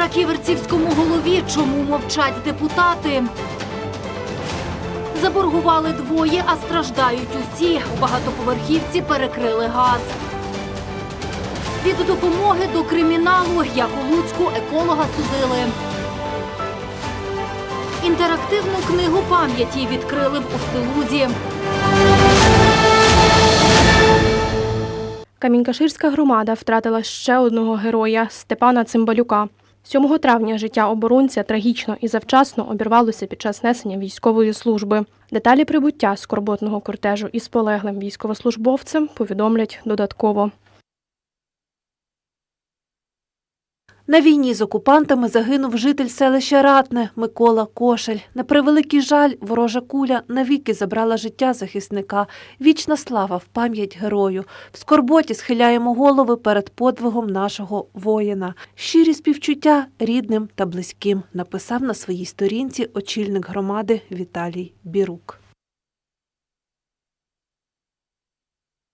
Недовіра ківерцівському голові. Чому мовчать депутати? Заборгували двоє, а страждають усі. У багатоповерхівці перекрили газ. Від допомоги до криміналу, як у Луцьку, еколога судили. Інтерактивну книгу пам'яті відкрили в Устилузі. Камінькаширська громада втратила ще одного героя Степана Цимбалюка. 7 травня життя оборонця трагічно і завчасно обірвалося під час несення військової служби. Деталі прибуття скорботного кортежу із полеглим військовослужбовцем повідомлять додатково. На війні з окупантами загинув житель селища Ратне Микола Кошель. На превеликий жаль, ворожа куля навіки забрала життя захисника. Вічна слава в пам'ять герою. В скорботі схиляємо голови перед подвигом нашого воїна. Щирі співчуття рідним та близьким написав на своїй сторінці очільник громади Віталій Бірук.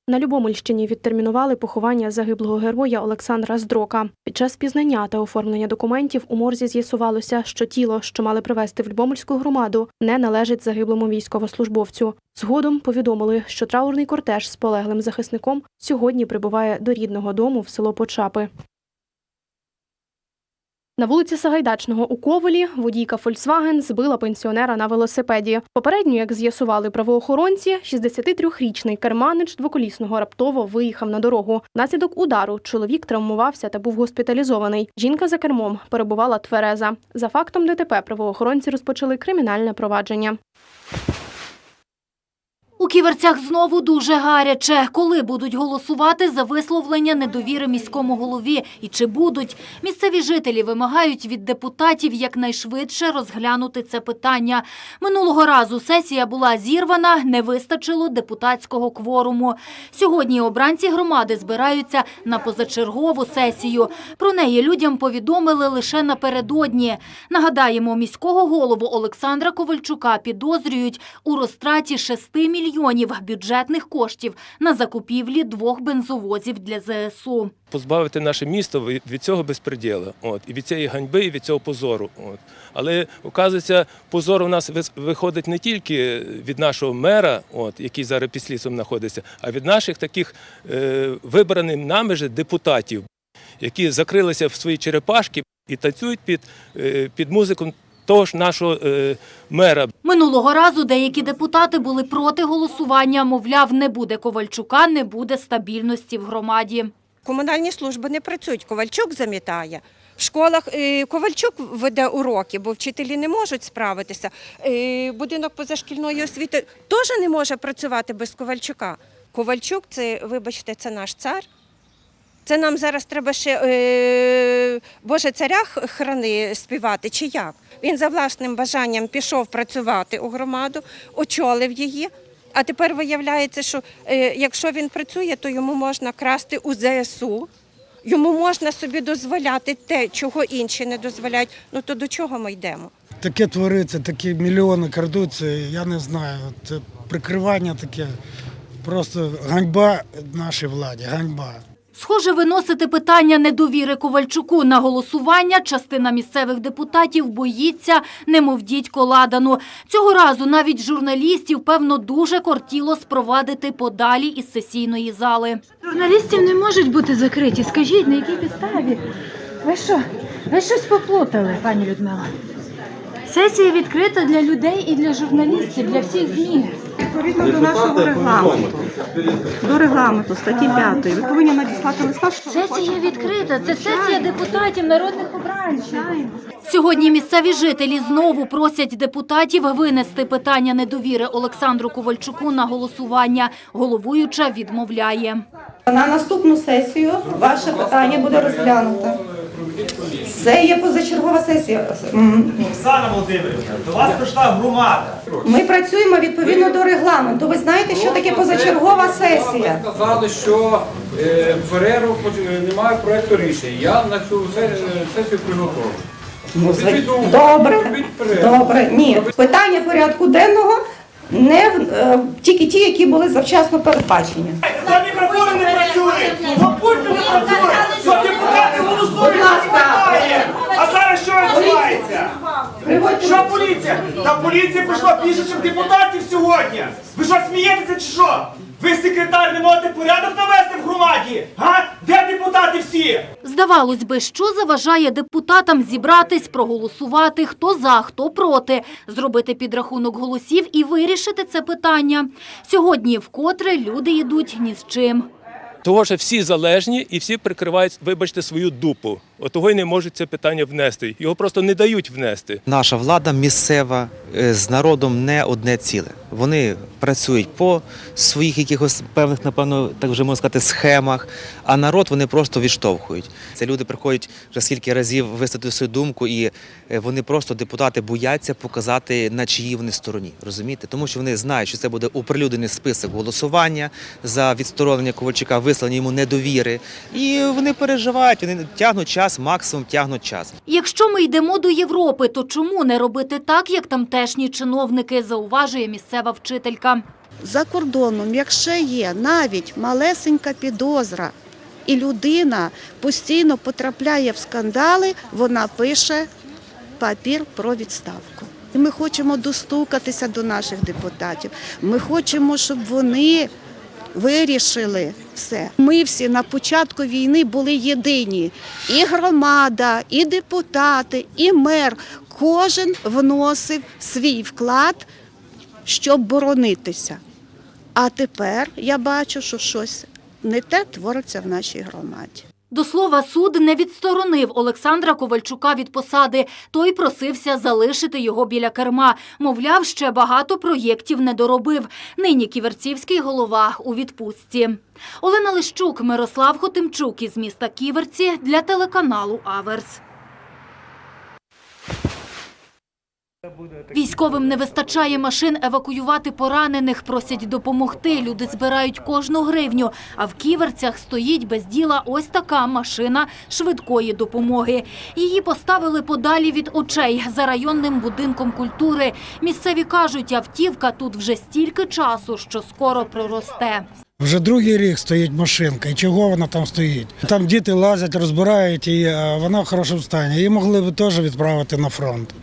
На Любомельщині відтермінували поховання загиблого героя Олександра Здрока. Під час пізнання та оформлення документів у морзі з'ясувалося, що тіло, що мали привезти в Любомельську громаду, не належить загиблому військовослужбовцю. Згодом повідомили, що траурний кортеж з полеглим захисником сьогодні прибуває до рідного дому в село Почапи. На вулиці Сагайдачного у Ковелі водійка Фольксваген збила пенсіонера на велосипеді. Попередньо, як з'ясували правоохоронці, 63-річний керманич двоколісного раптово виїхав на дорогу. Наслідок удару чоловік травмувався та був госпіталізований. Жінка за кермом перебувала твереза. За фактом ДТП правоохоронці розпочали кримінальне провадження. У ківерцях знову дуже гаряче. Коли будуть голосувати за висловлення недовіри міському голові? І чи будуть? Місцеві жителі вимагають від депутатів якнайшвидше розглянути це питання. Минулого разу сесія була зірвана, не вистачило депутатського кворуму. Сьогодні обранці громади збираються на позачергову сесію. Про неї людям повідомили лише напередодні. Нагадаємо, міського голову Олександра Ковальчука підозрюють у розтраті 6 мільйонів бюджетних коштів на закупівлі двох бензовозів для ЗСУ. позбавити наше місто від від цього безпреділу, от і від цієї ганьби, і від цього позору. От але оказується, позор у нас виходить не тільки від нашого мера, от який зараз під слідством знаходиться, а від наших таких е, вибраних нами же депутатів, які закрилися в свої черепашки і танцюють під, е, під музику того ж нашого е, мера. Минулого разу деякі депутати були проти голосування. Мовляв, не буде Ковальчука, не буде стабільності в громаді. Комунальні служби не працюють. Ковальчук замітає. В школах е, Ковальчук веде уроки, бо вчителі не можуть справитися. Е, Будинок позашкільної освіти теж не може працювати без Ковальчука. Ковальчук це, вибачте, це наш цар. Це нам зараз треба ще Боже царя храни співати, чи як? Він за власним бажанням пішов працювати у громаду, очолив її. А тепер виявляється, що е, якщо він працює, то йому можна красти у ЗСУ, йому можна собі дозволяти те, чого інші не дозволяють. Ну то до чого ми йдемо? Таке твориться, такі мільйони крадуться, я не знаю. Це прикривання таке. Просто ганьба нашій владі, ганьба. Схоже, виносити питання недовіри Ковальчуку на голосування частина місцевих депутатів боїться, немов дідько ладану. Цього разу навіть журналістів, певно, дуже кортіло спровадити подалі із сесійної зали. Журналістів не можуть бути закриті. Скажіть, на якій підставі? Ви що? Ви щось поплутали, пані Людмила? Сесія відкрита для людей і для журналістів, для всіх ЗМІ. Відповідно до нашого регламенту, до регламенту статті 5, ви повинні надіслати листа, що Сесія відкрита. Це сесія депутатів, народних обранців. Сьогодні місцеві жителі знову просять депутатів винести питання недовіри Олександру Ковальчуку на голосування. Головуюча відмовляє. на наступну сесію ваше питання буде розглянуто. Це є позачергова сесія. Оксана Володимирівна, до вас прийшла громада. Ми працюємо відповідно до регламенту. Ви знаєте, що таке позачергова сесія? Ви сказали, що е, Фереру е, немає проекту рішення. Я на цю се- е, сесію приготовий. Ну, зв- Добре, робіть перерву. добре. Ні, питання порядку денного не е, тільки ті, які були завчасно передбачені. Та мікрофони не працюють, бо пульти не працюють, депутати минулу совість немає. А зараз що відбувається? Що поліція? Та поліція прийшла більше, ніж депутатів сьогодні. Ви що смієтеся чи що? Ви секретар не можете порядок навести в громаді? Га? Де депутати всі? Здавалось би, що заважає депутатам зібратись, проголосувати хто за, хто проти, зробити підрахунок голосів і вирішити це питання. Сьогодні вкотре люди йдуть ні з чим. Того, що всі залежні і всі прикривають, вибачте, свою дупу. От того й не можуть це питання внести. Його просто не дають внести. Наша влада місцева е, з народом не одне ціле. Вони працюють по своїх якихось певних, напевно, так вже можна сказати, схемах, а народ вони просто відштовхують. Це люди приходять вже скільки разів висловити свою думку, і е, вони просто депутати бояться показати, на чиїй вони стороні. Розумієте? Тому що вони знають, що це буде оприлюднений список голосування за відсторонення Ковальчука, висловлення йому недовіри. І вони переживають, вони тягнуть час, максимум тягнуть час. Якщо ми йдемо до Європи, то чому не робити так, як тамтешні чиновники, зауважує місцева вчителька. За кордоном, якщо є навіть малесенька підозра, і людина постійно потрапляє в скандали, вона пише папір про відставку. І ми хочемо достукатися до наших депутатів. Ми хочемо, щоб вони вирішили все. Ми всі на початку війни були єдині. І громада, і депутати, і мер. Кожен вносив свій вклад, щоб боронитися. А тепер я бачу, що щось не те твориться в нашій громаді. До слова, суд не відсторонив Олександра Ковальчука від посади. Той просився залишити його біля керма. Мовляв, ще багато проєктів не доробив. Нині ківерцівський голова у відпустці. Олена Лищук, Мирослав Хотимчук із міста Ківерці для телеканалу Аверс. Військовим не вистачає машин евакуювати поранених, просять допомогти. Люди збирають кожну гривню. А в ківерцях стоїть без діла ось така машина швидкої допомоги. Її поставили подалі від очей за районним будинком культури. Місцеві кажуть, автівка тут вже стільки часу, що скоро проросте. Вже другий рік стоїть машинка. І чого вона там стоїть? Там діти лазять, розбирають, і вона в хорошому стані. Її могли б теж відправити на фронт.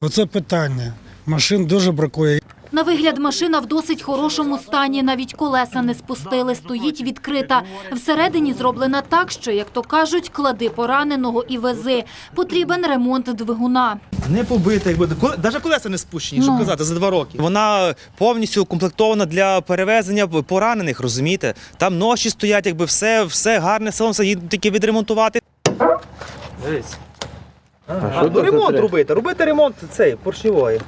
Оце питання. Машин дуже бракує. На вигляд машина в досить хорошому стані, навіть колеса не спустили, стоїть відкрита. Всередині зроблена так, що, як то кажуть, клади пораненого і вези. Потрібен ремонт двигуна. Не побита, як буде. Навіть колеса не спущені, щоб казати, за два роки. Вона повністю укомплектована для перевезення поранених, розумієте? Там ноші стоять, якби все, все гарне, селом все її тільки відремонтувати. Дивись. А, ремонт робити, робити ремонт цей поршневої.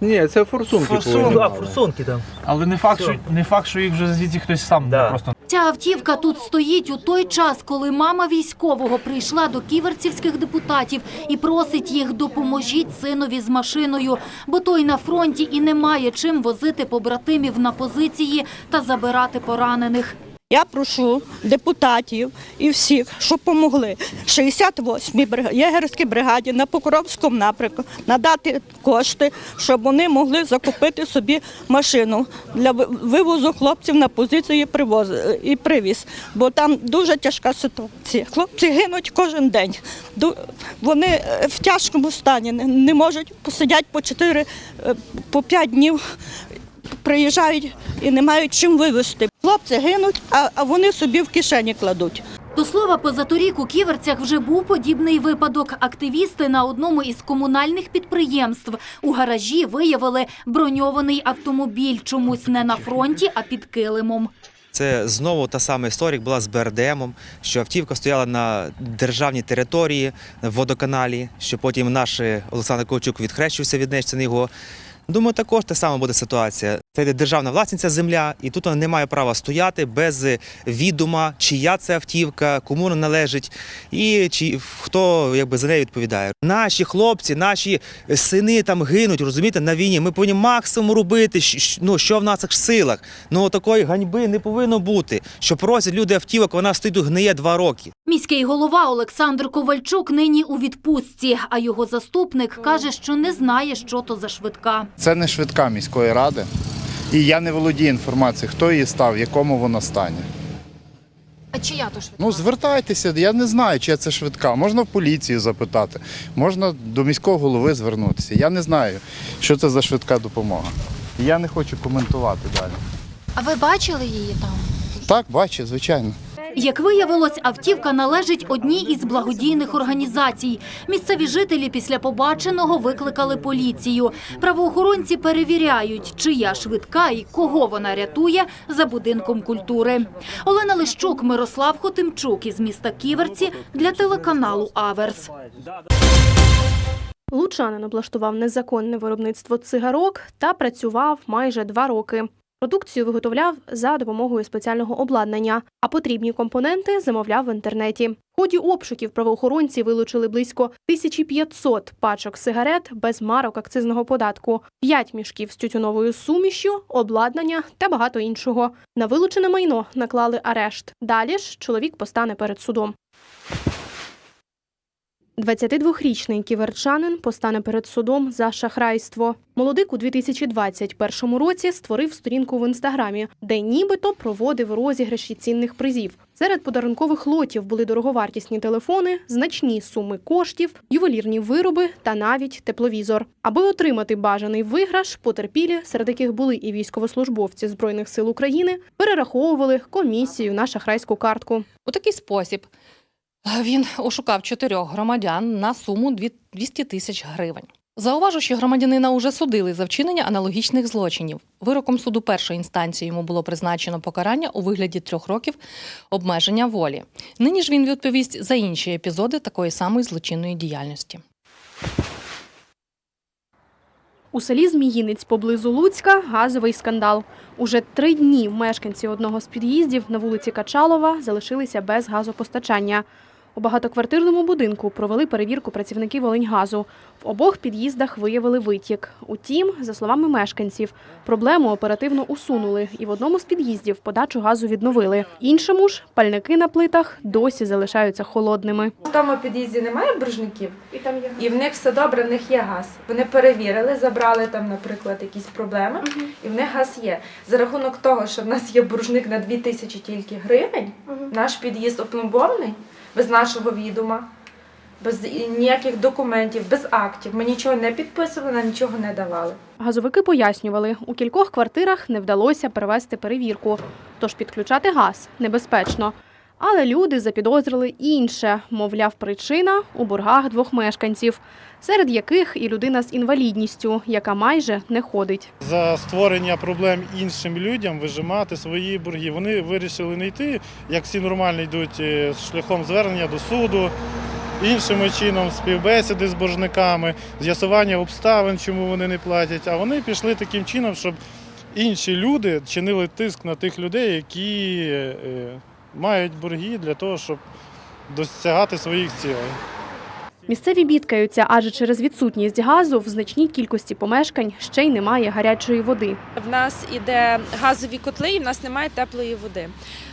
Ні, це форсунки. Форсунки, а, форсунки там. Але не факт, що, не факт, що їх вже звідси хтось сам Да. просто Ця автівка тут стоїть у той час, коли мама військового прийшла до ківерцівських депутатів і просить їх допоможіть синові з машиною, бо той на фронті і не має чим возити побратимів на позиції та забирати поранених. Я прошу депутатів і всіх, щоб допомогли 68-й єгерській бригаді на Покровському напрямку надати кошти, щоб вони могли закупити собі машину для вивозу хлопців на позиції привоз і привіз. Бо там дуже тяжка ситуація. Хлопці гинуть кожен день. Вони е, в тяжкому стані, не- можуть посидять по 4 по 5 днів приїжджають і не мають чим вивезти. Хлопці гинуть, а, вони собі в кишені кладуть. До слова, позаторік у Ківерцях вже був подібний випадок. Активісти на одному із комунальних підприємств у гаражі виявили броньований автомобіль, чомусь не на фронті, а під килимом. Це знову та сама історія була з БРДМом, що автівка стояла на державній території в водоканалі, що потім наш Олександр Ковчук відхрещувався від неї, це не його. Думаю, також та сама буде ситуація. Це державна власниця земля, і тут вона не має права стояти без відома, чия це автівка, кому вона належить, і чи хто якби за неї відповідає. Наші хлопці, наші сини там гинуть, розумієте, на війні. Ми повинні максимум робити, ну, що в наших силах. Ну такої ганьби не повинно бути. Що просять люди автівок, вона стоїть гниє два роки. Міський голова Олександр Ковальчук нині у відпустці, а його заступник каже, що не знає, що то за швидка. Це не швидка міської ради. І я не володію інформацією, хто її став, в якому вона стані. А чия то швидка? Ну звертайтеся, я не знаю, чи це швидка. Можна в поліцію запитати, можна до міського голови звернутися. Я не знаю, що це за швидка допомога. Я не хочу коментувати далі. А ви бачили її там? Так, бачу, звичайно. Як виявилось, автівка належить одній із благодійних організацій. Місцеві жителі після побаченого викликали поліцію. Правоохоронці перевіряють, чия швидка і кого вона рятує за будинком культури. Олена Лищук, Мирослав Хотимчук із міста Ківерці для телеканалу Аверс. Лучанин облаштував незаконне виробництво цигарок та працював майже два роки. Продукцію виготовляв за допомогою спеціального обладнання, а потрібні компоненти замовляв в інтернеті. В ході обшуків правоохоронці вилучили близько 1500 пачок сигарет без марок акцизного податку, 5 мішків з тютюновою сумішю, обладнання та багато іншого. На вилучене майно наклали арешт. Далі ж чоловік постане перед судом. 22-річний ківерчанин постане перед судом за шахрайство. Молодик у 2021 році створив сторінку в інстаграмі, де нібито проводив розіграші цінних призів. Серед подарункових лотів були дороговартісні телефони, значні суми коштів, ювелірні вироби та навіть тепловізор. Аби отримати бажаний виграш, потерпілі, серед яких були і військовослужбовці збройних сил України, перераховували комісію на шахрайську картку. У такий спосіб він ошукав чотирьох громадян на суму дві- 200 тисяч гривень. Зауважу, що громадянина уже судили за вчинення аналогічних злочинів. Вироком суду першої інстанції йому було призначено покарання у вигляді трьох років обмеження волі. Нині ж він відповість за інші епізоди такої самої злочинної діяльності. У селі Зміїнець поблизу Луцька газовий скандал. Уже три дні мешканці одного з під'їздів на вулиці Качалова залишилися без газопостачання. У багатоквартирному будинку провели перевірку працівники Волиньгазу. В обох під'їздах виявили витік. Утім, за словами мешканців, проблему оперативно усунули і в одному з під'їздів подачу газу відновили. Іншому ж пальники на плитах досі залишаються холодними. В тому під'їзді немає боржників, і там є і в них все добре, в них є газ. Вони перевірили, забрали там, наприклад, якісь проблеми, і в них газ є. За рахунок того, що в нас є боржник на 2 тисячі тільки гривень, наш під'їзд опломбований без нашого відома, без ніяких документів, без актів. Ми нічого не підписували, нічого не давали. Газовики пояснювали, у кількох квартирах не вдалося перевести перевірку, тож підключати газ небезпечно. Але люди запідозрили інше, мовляв, причина у боргах двох мешканців, серед яких і людина з інвалідністю, яка майже не ходить. за створення проблем іншим людям вижимати свої борги. Вони вирішили не йти, як всі нормально йдуть е, шляхом звернення до суду, іншим чином співбесіди з боржниками, з'ясування обставин, чому вони не платять. А вони пішли таким чином, щоб інші люди чинили тиск на тих людей, які е, мають борги для того, щоб досягати своїх цілей. Місцеві бідкаються, адже через відсутність газу в значній кількості помешкань ще й немає гарячої води. В нас іде газові котли, і в нас немає теплої води.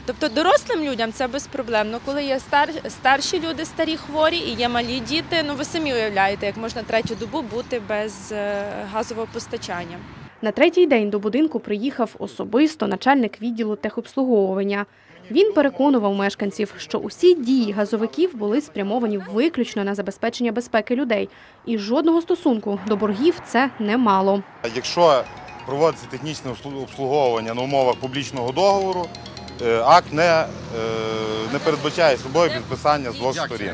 Тобто дорослим людям це безпроблемно. Коли є стар, старші люди, старі хворі і є малі діти, ну ви самі уявляєте, як можна третю добу бути без е, газового постачання. На третій день до будинку приїхав особисто начальник відділу техобслуговування. Він переконував мешканців, що усі дії газовиків були спрямовані виключно на забезпечення безпеки людей, і жодного стосунку до боргів це не мало. Якщо проводиться технічне обслуговування на умовах публічного договору, е, акт не, е, не передбачає собою підписання з двох сторін.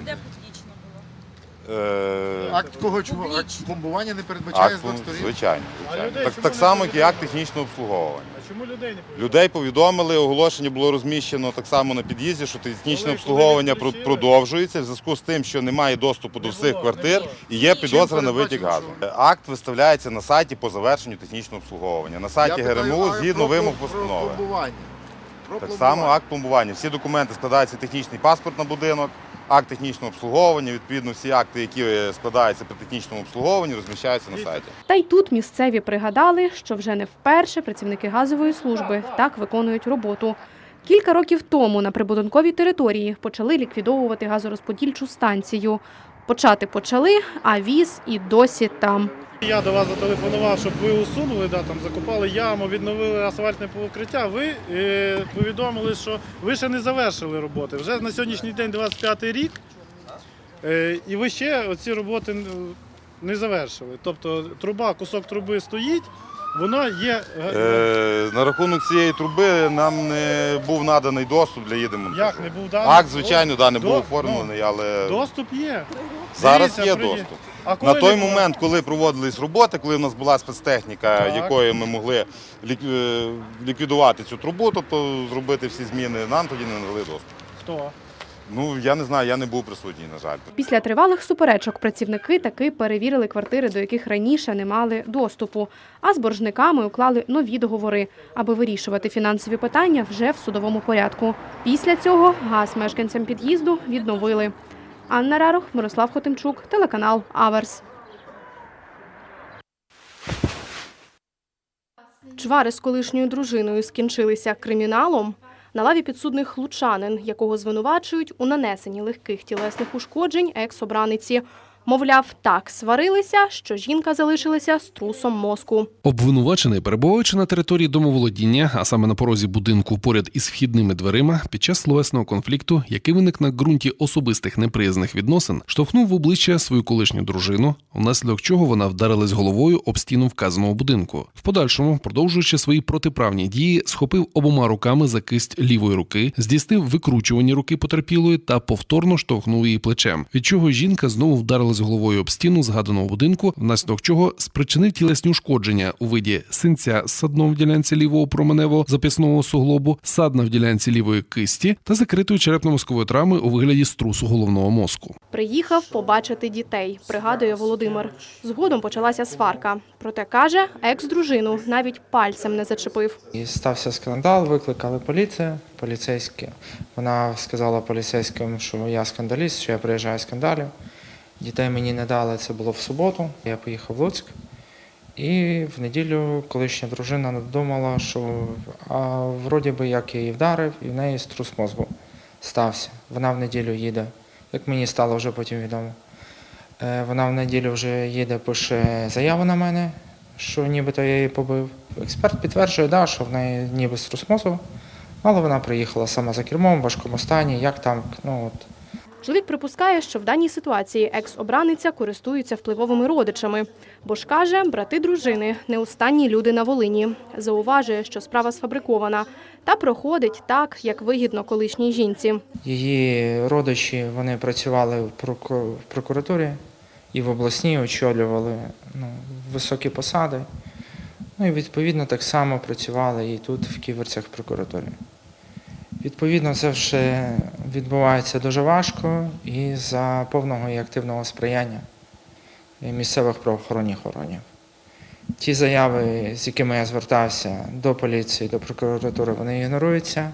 Е, Акт кого чого? Акт пломбування не передбачає акт, з двох сторін? звичайно, А звичайно. людей Так, чому так не само, як і акт технічного обслуговування. А чому людей не Людей повідомили, оголошення було розміщено так само на під'їзді, що технічне Коли- обслуговування коли про- продовжується в зв'язку з тим, що немає доступу до всіх квартир і є підозра на витік газу. Акт виставляється на сайті по завершенню технічного обслуговування. На сайті Я питаю, ГРМУ а згідно про- вимог про- про постанови. пломбування. Про Так пломбування. само акт пломбування. Всі документи складається технічний паспорт на будинок, акт технічного обслуговування. Відповідно, всі акти, які е, складаються при технічному обслуговуванні, розміщаються на сайті. Та й тут місцеві пригадали, що вже не вперше працівники газової служби так виконують роботу. Кілька років тому на прибудинковій території почали ліквідовувати газорозподільчу станцію. Почати почали, а віз і досі там. Я до вас зателефонував, щоб ви усунули, да, там закопали яму, відновили асфальтне покриття. Ви е, повідомили, що ви ще не завершили роботи. Вже на сьогоднішній день 25 рік, е, і ви ще оці роботи не завершили. Тобто труба, кусок труби стоїть, воно є. Е, на рахунок цієї труби нам не був наданий доступ для їдемонтажу. Як не був даний? Акт, звичайно, да, не був До- оформлений, але Доступ є. зараз Дивіться, є при- доступ. А коли На той момент, коли проводились роботи, коли в нас була спецтехніка, Так. якою ми могли лік- е, ліквідувати цю трубу, тобто зробити всі зміни, нам тоді не надали доступ. Хто? Ну я не знаю, я не був присутній, на жаль. Після тривалих суперечок працівники таки перевірили квартири, до яких раніше не мали доступу, а з боржниками уклали нові договори, аби вирішувати фінансові питання вже в судовому порядку. Після цього газ мешканцям під'їзду відновили. Анна Рарох, Мирослав Хотимчук, телеканал Аверс. Чвари з колишньою дружиною скінчилися криміналом. На лаві підсудних лучанин, якого звинувачують у нанесенні легких тілесних ушкоджень екс-обраниці. Мовляв, так сварилися, що жінка залишилася з трусом мозку. Обвинувачений, перебуваючи на території домоволодіння, а саме на порозі будинку поряд із вхідними дверима, під час словесного конфлікту, який виник на ґрунті особистих неприязних відносин, штовхнув в обличчя свою колишню дружину, внаслідок чого вона вдарилась головою об стіну вказаного будинку. В подальшому, продовжуючи свої протиправні дії, схопив обома руками за кисть лівої руки, здійснив викручувані руки потерпілої та повторно штовхнув її плечем. Від чого жінка знову вдарилась головою об стіну згаданого будинку, внаслідок чого спричинив тілесні ушкодження у виді синця з садном в ділянці лівого променево записного суглобу, садна в ділянці лівої кисті та закритої черепно-мозкової травми у вигляді струсу головного мозку. Приїхав побачити дітей, пригадує Володимир. Згодом почалася сварка. Проте каже, екс-дружину навіть пальцем не зачепив. І стався скандал, викликали поліцію, поліцейські. Вона сказала поліцейським, що я скандаліст, що я приїжджаю скандалів. Дітей мені не дали, це було в суботу. Я поїхав в Луцьк. І в неділю колишня дружина думала, що а, вроді би як я її вдарив, і в неї струс мозку стався. Вона в неділю їде, як мені стало вже потім відомо. Е, Вона в неділю вже їде, пише заяву на мене, що нібито я її побив. Експерт підтверджує, да, що в неї ніби струс мозку, але вона приїхала сама за кермом, в важкому стані, як там, ну от. Чоловік припускає, що в даній ситуації екс-обраниця користується впливовими родичами, бо ж каже, брати дружини не останні люди на Волині. Зауважує, що справа сфабрикована та проходить так, як вигідно колишній жінці. Її родичі вони працювали в проку- прокуратурі і в обласній очолювали ну, високі посади. Ну і відповідно так само працювали і тут, в Ківерцях, прокуратурі. Відповідно, це вже відбувається дуже важко і за повного і активного сприяння місцевих правоохоронних органів. Ті заяви, з якими я звертався до поліції, до прокуратури, вони ігноруються,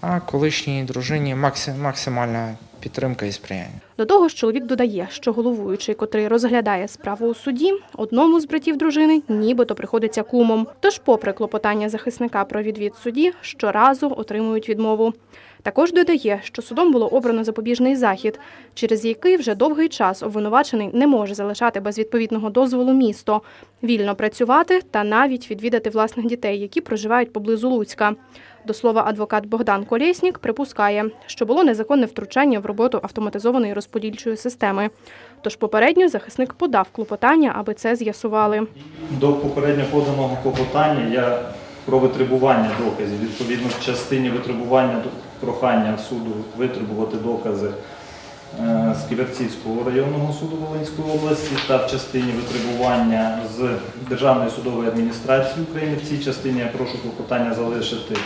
а колишній дружині максимально підтримка і сприяння. До того ж, чоловік додає, що головуючий, котрий розглядає справу у суді, одному з братів дружини нібито приходиться кумом. Тож, попри клопотання захисника про відвід судді, щоразу отримують відмову. Також додає, що судом було обрано запобіжний захід, через який вже довгий час обвинувачений не може залишати без відповідного дозволу місто, вільно працювати та навіть відвідати власних дітей, які проживають поблизу Луцька. До слова, адвокат Богдан Колєснік припускає, що було незаконне втручання в роботу автоматизованої розподільчої системи. Тож попередньо захисник подав клопотання, аби це з'ясували. До попередньо поданого клопотання я про витребування доказів. Відповідно, в частині витребування прохання суду витребувати докази е, з Ківерцівського районного суду Волинської області та в частині витребування з Державної судової адміністрації України. В цій частині я прошу клопотання залишити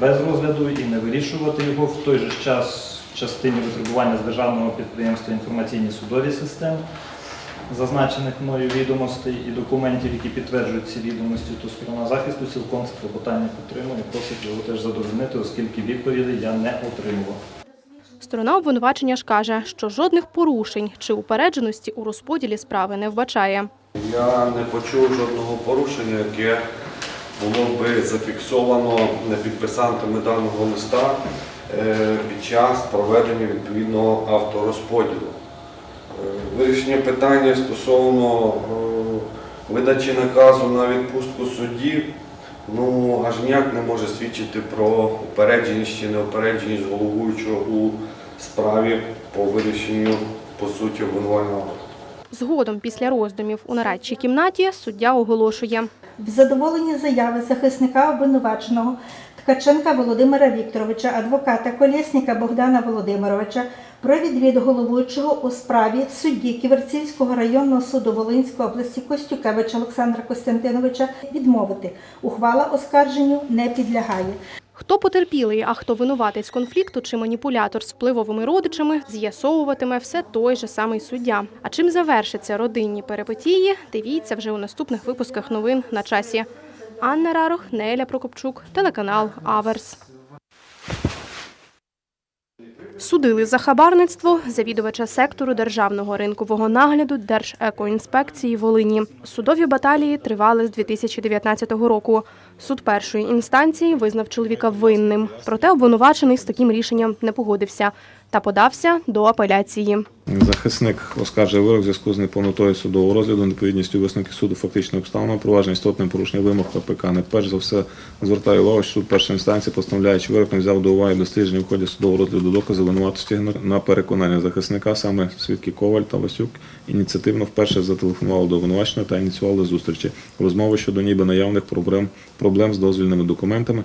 без розгляду і не вирішувати його. В той же час в частині витребування з державного підприємства інформаційні судові системи зазначених мною відомостей і документів, які підтверджують ці відомості, то сторона захисту цілком це клопотання підтримує, просить його теж задовольнити, оскільки відповідей я не отримував. Сторона обвинувачення ж каже, що жодних порушень чи упередженості у розподілі справи не вбачає. Я не почув жодного порушення, яке було би зафіксовано підписантами даного листа е, під час проведення відповідного авторозподілу. Е, Вирішення питання стосовно е, видачі наказу на відпустку судді ну, аж ніяк не може свідчити про упередженість чи неупередженість головуючого у справі по вирішенню по суті обвинувального. Згодом, після роздумів у нарадчій кімнаті, суддя оголошує. В задоволенні заяви захисника обвинуваченого Ткаченка Володимира Вікторовича, адвоката Колєсника Богдана Володимировича про відвід головуючого у справі судді Ківерцівського районного суду Волинської області Костюкевича Олександра Костянтиновича відмовити. Ухвала оскарженню не підлягає. Хто потерпілий, а хто винуватець конфлікту чи маніпулятор з впливовими родичами, з'ясовуватиме все той же самий суддя. А чим завершаться родинні перипетії, дивіться вже у наступних випусках новин на часі. Анна Рарох, Неля Прокопчук, телеканал Аверс. Судили за хабарництво завідувача сектору державного ринкового нагляду Держекоінспекції Волині. Судові баталії тривали з 2019 року. Суд першої інстанції визнав чоловіка винним, проте обвинувачений з таким рішенням не погодився та подався до апеляції. Захисник оскаржує вирок в зв'язку з неповнотою судового розгляду, неповідністю висновки суду фактичним обставинам, провадження істотним порушення вимог КПК. Не перш за все звертаю увагу, що суд першої інстанції, постановляючи вирок, не взяв до уваги дослідження в ході судового розгляду докази винуватості на переконання захисника, саме свідки Коваль та Васюк, ініціативно вперше зателефонували до обвинуваченого та ініціювали зустрічі. Розмови щодо ніби наявних проблем, проблем з дозвільними документами.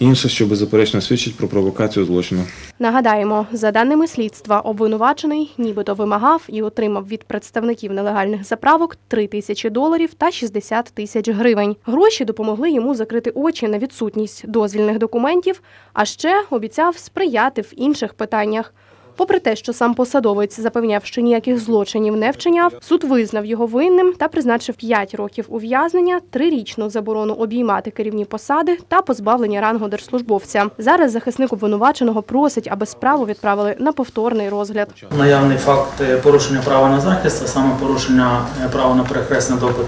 Інше, що беззаперечно свідчить про провокацію злочину. Нагадаємо, за даними слідства, обвинувачений нібито вимагав і отримав від представників нелегальних заправок 3 тисячі доларів та 60 тисяч гривень. Гроші допомогли йому закрити очі на відсутність дозвільних документів, а ще обіцяв сприяти в інших питаннях. Попри те, що сам посадовець запевняв, що ніяких злочинів не вчиняв, суд визнав його винним та призначив 5 років ув'язнення, трирічну заборону обіймати керівні посади та позбавлення рангу держслужбовця. Зараз захисник обвинуваченого просить, аби справу відправили на повторний розгляд. Наявний факт е, порушення права на захист, а саме порушення е, права на перехресний допит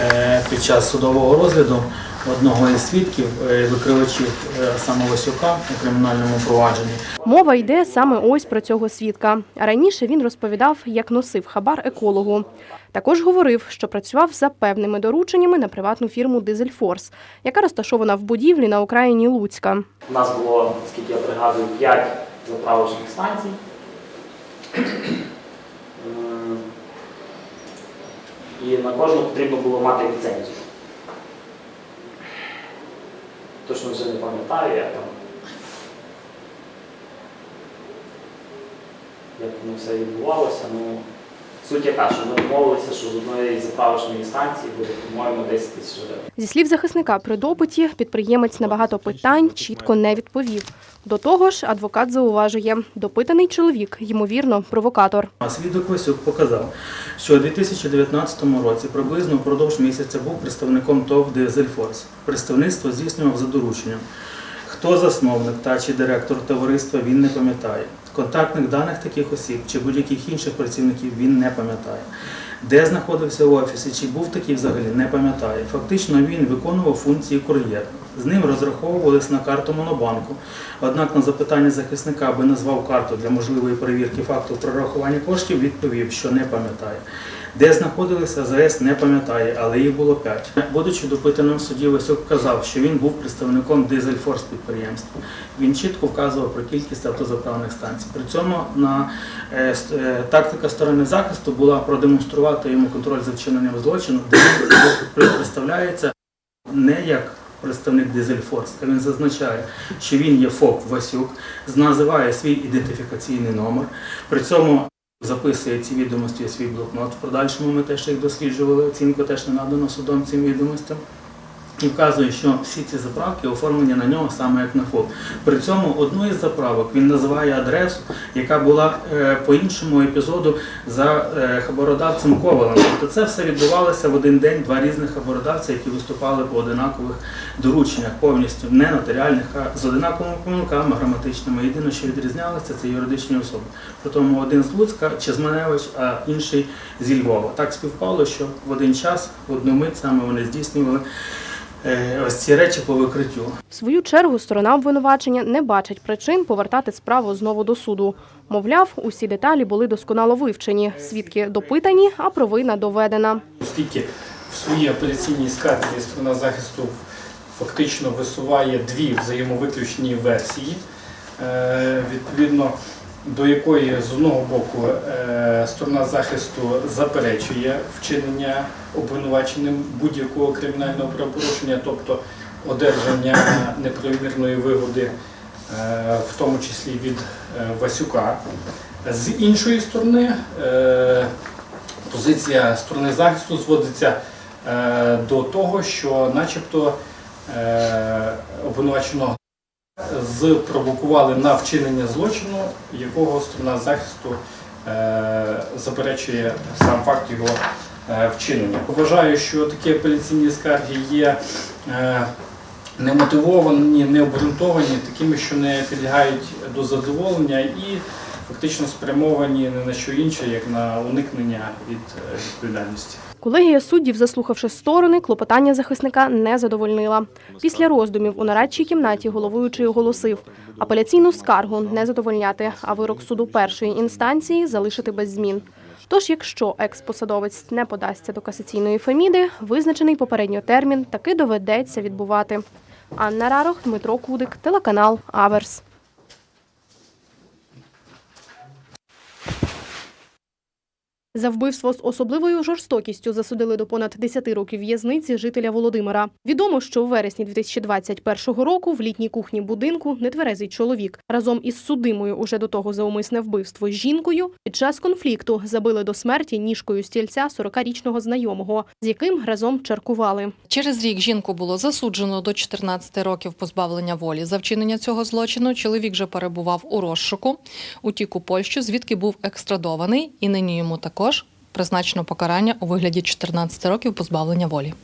е, під час судового розгляду одного із свідків е, викривачів е, саме Васюка у кримінальному провадженні. Мова йде саме ось про цього свідка. Раніше він розповідав, як носив хабар екологу. Також говорив, що працював за певними дорученнями на приватну фірму Дизельфорс, яка розташована в будівлі на окраїні Луцька. У нас було, скільки я пригадую, 5 заправочних станцій. І на кожну потрібно було мати ліцензію. Точно вже не пам'ятаю, як там. Як воно все відбувалося. Ну, суть яка, що ми домовилися, що з одної заправочної станції буде, по-моєму, 10 тисяч гривень. Зі слів захисника при допиті, підприємець на багато питань чітко не відповів. До того ж, адвокат зауважує, допитаний чоловік, ймовірно, провокатор. Свідок Васюк показав, що у 2019 році приблизно впродовж місяця був представником ТОВ «Дизельфорс». Представництво здійснював за дорученням. Хто засновник та чи директор товариства, він не пам'ятає. Контактних даних таких осіб чи будь-яких інших працівників він не пам'ятає. Де знаходився в офісі, чи був такий взагалі, не пам'ятає. Фактично він виконував функції кур'єра. З ним розраховувались на карту Монобанку. Однак на запитання захисника, аби назвав карту для можливої перевірки факту прорахування коштів, відповів, що не пам'ятає. Де знаходилися АЗС, не пам'ятає, але їх було п'ять. Будучи допитаним в суді, Васюк казав, що він був представником Дизельфорс підприємства. Він чітко вказував про кількість автозаправних станцій. При цьому на е, е, тактика сторони захисту була продемонструвати йому контроль за вчиненням злочину, де він представляється не як представник Дизельфорс, а він зазначає, що він є ФОП Васюк, називає свій ідентифікаційний номер. При цьому записує ці відомості у свій блокнот. В подальшому ми теж їх досліджували, оцінку теж не надано судом цим відомостям. І вказує, що всі ці заправки оформлені на нього саме як на ФОП. При цьому одну із заправок він називає адресу, яка була е, по іншому епізоду за е, хабародавцем Ковалем. Тобто це все відбувалося в один день, два різних хабародавця, які виступали по одинакових дорученнях, повністю не нотаріальних, а з одинаковими помилками граматичними. Єдине, що відрізнялося, це юридичні особи. При тому один з Луцька, Чезманевич, а інший зі Львова. Так співпало, що в один час, в одну мить саме вони здійснювали ось ці речі по викриттю. В свою чергу сторона обвинувачення не бачить причин повертати справу знову до суду. Мовляв, усі деталі були досконало вивчені, свідки допитані, а провина доведена. Оскільки в своїй апеляційній скарзі сторона захисту фактично висуває дві взаємовиключні версії, е, відповідно до якої з одного боку е, сторона захисту заперечує вчинення обвинуваченим будь-якого кримінального правопорушення, тобто одержання неправомірної вигоди, е, в тому числі від е, Васюка. З іншої сторони, позиція сторони захисту зводиться до того, що начебто обвинуваченого спровокували на вчинення злочину, якого сторона захисту е, заперечує сам факт його е, вчинення. Вважаю, що такі апеляційні скарги є е, немотивовані, необґрунтовані, такими, що не підлягають до задоволення і фактично спрямовані не на що інше, як на уникнення від відповідальності. Колегія суддів, заслухавши сторони, клопотання захисника не задовольнила. Після роздумів у нарадчій кімнаті головуючий оголосив апеляційну скаргу не задовольняти, а вирок суду першої інстанції залишити без змін. Тож, якщо експосадовець не подасться до касаційної феміди, визначений попередньо термін таки доведеться відбувати. Анна Рарох, Дмитро Кудик, телеканал Аверс. За вбивство з особливою жорстокістю засудили до понад 10 років в'язниці жителя Володимира. Відомо, що у вересні 2021 року в літній кухні будинку нетверезий чоловік разом із судимою уже до того за умисне вбивство жінкою під час конфлікту забили до смерті ніжкою стільця 40-річного знайомого, з яким разом чаркували. Через рік жінку було засуджено до 14 років позбавлення волі. За вчинення цього злочину чоловік же перебував у розшуку, утік у Польщу, звідки був екстрадований, і нині йому також призначено покарання у вигляді 14 років позбавлення волі.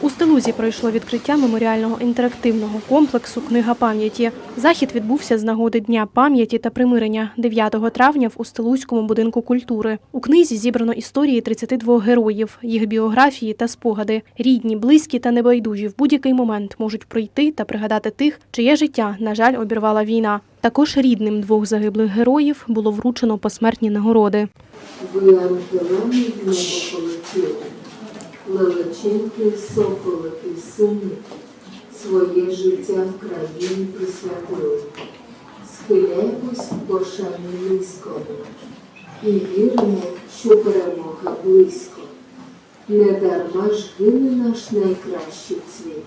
У Стелузі пройшло відкриття меморіального інтерактивного комплексу Книга пам'яті. Захід відбувся з нагоди Дня пам'яті та примирення 9 травня в Устилузькому будинку культури. У книзі зібрано історії 32 героїв, їх біографії та спогади. Рідні, близькі та небайдужі в будь-який момент можуть прийти та пригадати тих, чиє життя, на жаль, обірвала війна. Також рідним двох загиблих героїв було вручено посмертні нагороди. Ви ангелами в небо полетіли, лелеченьки, соколики, сини, своє життя в країні присвятили. Схиляємось в пошані низько і віримо, що перемога близько. Не дарма ж гине наш найкращий цвіт.